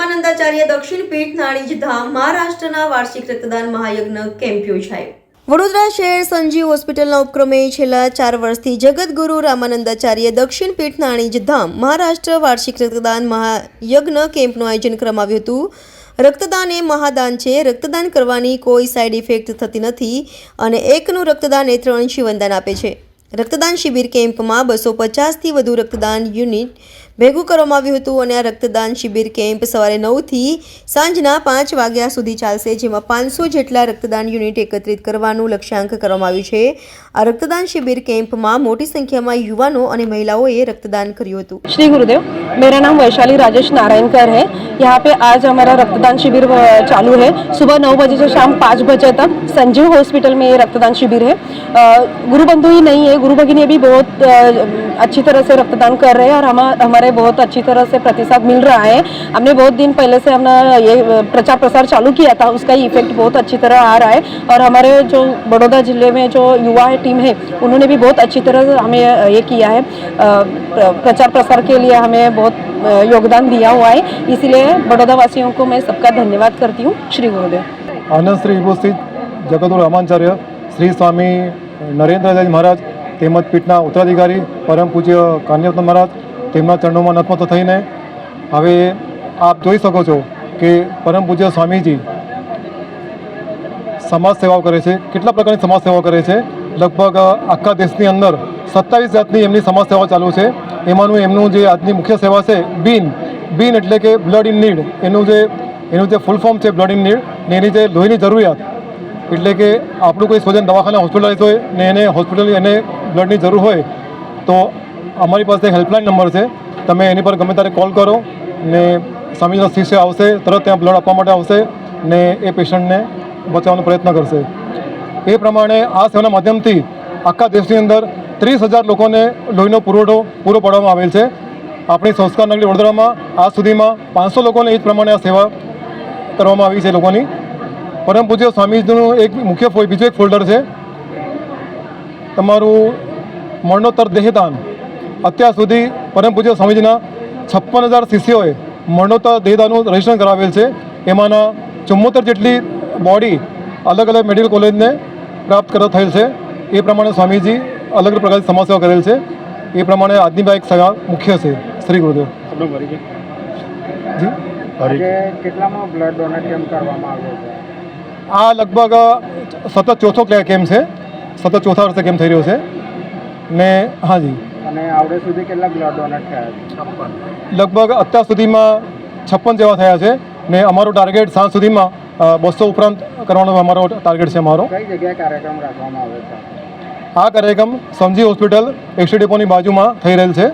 આનંદાચાર્ય દક્ષિણ પીઠ નાણીજ ધામ મહારાષ્ટ્રના વાર્ષિક રક્તદાન મહાયજ્ઞ કેમ્પ યોજાયો. વડોદરા શહેર સંજીવ હોસ્પિટલના ઉપક્રમે છેલ્લા ચાર વર્ષથી જગતગુરુ રામાનંદાચાર્ય દક્ષિણ પીઠ નાણીજ ધામ મહારાષ્ટ્ર વાર્ષિક રક્તદાન મહાયજ્ઞ કેમ્પનું આયોજન કરવામાં હતું. રક્તદાન એ મહાદાન છે. રક્તદાન કરવાની કોઈ સાઇડ ઇફેક્ટ થતી નથી અને એકનું રક્તદાન એ ત્રણ જીવનદાન આપે છે. રક્તદાન શિબિર કેમ્પમાં બસો પચાસથી વધુ રક્તદાન યુનિટ ભેગું કરવામાં આવ્યું હતું અને આ રક્તદાન શિબિર કેમ્પ સવારે નવથી સાંજના પાંચ વાગ્યા સુધી ચાલશે જેમાં પાંચસો જેટલા રક્તદાન યુનિટ એકત્રિત કરવાનું લક્ષ્યાંક કરવામાં આવ્યું છે આ રક્તદાન શિબિર કેમ્પમાં મોટી સંખ્યામાં યુવાનો અને મહિલાઓએ રક્તદાન કર્યું હતું श्री गुरुदेव मेरा नाम वैशाली राजेश नारायणकर है यहाँ पे आज हमारा रक्तदान शिविर अ, चालू है सुबह नौ बजे से शाम पाँच बजे तक संजीव हॉस्पिटल में ये रक्तदान शिविर है अ, गुरु बंधु ही नहीं है गुरु भगिनी भी बहुत अ, अच्छी तरह से रक्तदान कर रहे हैं और हम हमारे बहुत अच्छी तरह से प्रतिसाद मिल रहा है हमने बहुत दिन पहले से हमने ये अ, प्रचार प्रसार चालू किया था उसका इफेक्ट बहुत अच्छी तरह आ रहा है और हमारे जो बड़ौदा जिले में जो युवा है टीम है उन्होंने भी बहुत अच्छी तरह से हमें अ, ये किया है अ, प्र- प्रचार प्रसार के लिए हमें बहुत अ, योगदान दिया हुआ है इसीलिए बड़ौदा वासियों को मैं सबका धन्यवाद करती हूँ श्री गुरुदेव આનંદ શ્રી ઉપસ્થિત જગતગુરુ રામાચાર્ય શ્રી સ્વામી નરેન્દ્રદાસ મહારાજ તેમજ પીઠના ઉત્તરાધિકારી પરમ પૂજ્ય કાન્યવત મહારાજ તેમના ચરણોમાં નતમસ્ત થઈને હવે આપ જોઈ શકો છો કે પરમ પૂજ્ય સ્વામીજી સમાજ સેવાઓ કરે છે. કેટલા પ્રકારની સમાજ સેવાઓ કરે છે? લગભગ આખા દેશની અંદર સત્તાવીસ જાતની એમની સમાજ સેવા ચાલુ છે. એમાંનું એમનું જે આજની મુખ્ય સેવા છે, બીન બીન એટલે કે બ્લડ ઇન નીડ. એનું જે એનું જે ફૂલ ફોર્મ છે, બ્લડ ઇન નીડ, ને એની જે લોહીની જરૂરિયાત, એટલે કે આપણું કોઈ સ્વજન દવાખાના હોસ્પિટલાઇઝ હોય ને એને હોસ્પિટલ, એને બ્લડની જરૂર હોય, તો અમારી પાસે હેલ્પલાઇન નંબર છે. તમે એની પર ગમે ત્યારે કોલ કરો ને સ્વામીજીનો શિષ્ય આવશે. તરત ત્યાં બ્લડ આપવા માટે આવશે ને એ પેશન્ટને બચાવવાનો પ્રયત્ન કરશે. એ પ્રમાણે આ સેવાના માધ્યમથી આખા દેશની અંદર ત્રીસ હજાર લોકોને લોહીનો પુરવઠો પૂરો પાડવામાં આવેલ છે. આપણી સંસ્કાર નગરી વડોદરામાં આજ સુધીમાં પાંચસો લોકોને એ જ પ્રમાણે આ સેવા કરવામાં આવી છે લોકોની. પરમ પૂજ્ય સ્વામીજીનું એક મુખ્ય બીજું એક ફોલ્ડર છે. તમારું મરણોત્તર દેહદાન. અત્યાર સુધી પરમ પૂજ્ય સ્વામીજીના છપ્પન હજાર શિષ્યોએ મરણોત્તર દેહદાનનું રજીસ્ટ્રેશન કરાવેલ છે. એમાંના ચુમ્મોતેર જેટલી બોડી અલગ અલગ મેડિકલ કોલેજને પ્રાપ્ત કર થયેલ છે. એ પ્રમાણે સ્વામીજી અલગ અલગ પ્રકારની સમાજ સેવા કરેલ છે. એ પ્રમાણે આજની બાઈક સગા મુખ્ય છે. શ્રી ગુરુદેવ. જી? કેટલામાં બ્લડ ડોનેટ કેમ્પ કરવામાં આવ્યો છે? આ લગભગ સતત ચોથો કેમ્પ છે? સતત ચોથા વર્ષે કેમ્પ થઈ રહ્યો છે? ને હાજી અને આવડે સુધી કેટલા બ્લડ ડોનેટ થયા છે. લગભગ અત્યાર સુધીમાં છપ્પન જેવા થયા છે ને અમારો ટાર્ગેટ સાંજ સુધીમાં બસો ઉપરાંત કરવાનો અમારો ટાર્ગેટ છે અમારો. કઈ જગ્યાએ કાર્યક્રમ રાખવામાં આવે છે? આ કાર્યક્રમ સમજી હોસ્પિટલ એક્સી ડેપોની બાજુમાં થઈ રહેલ છે.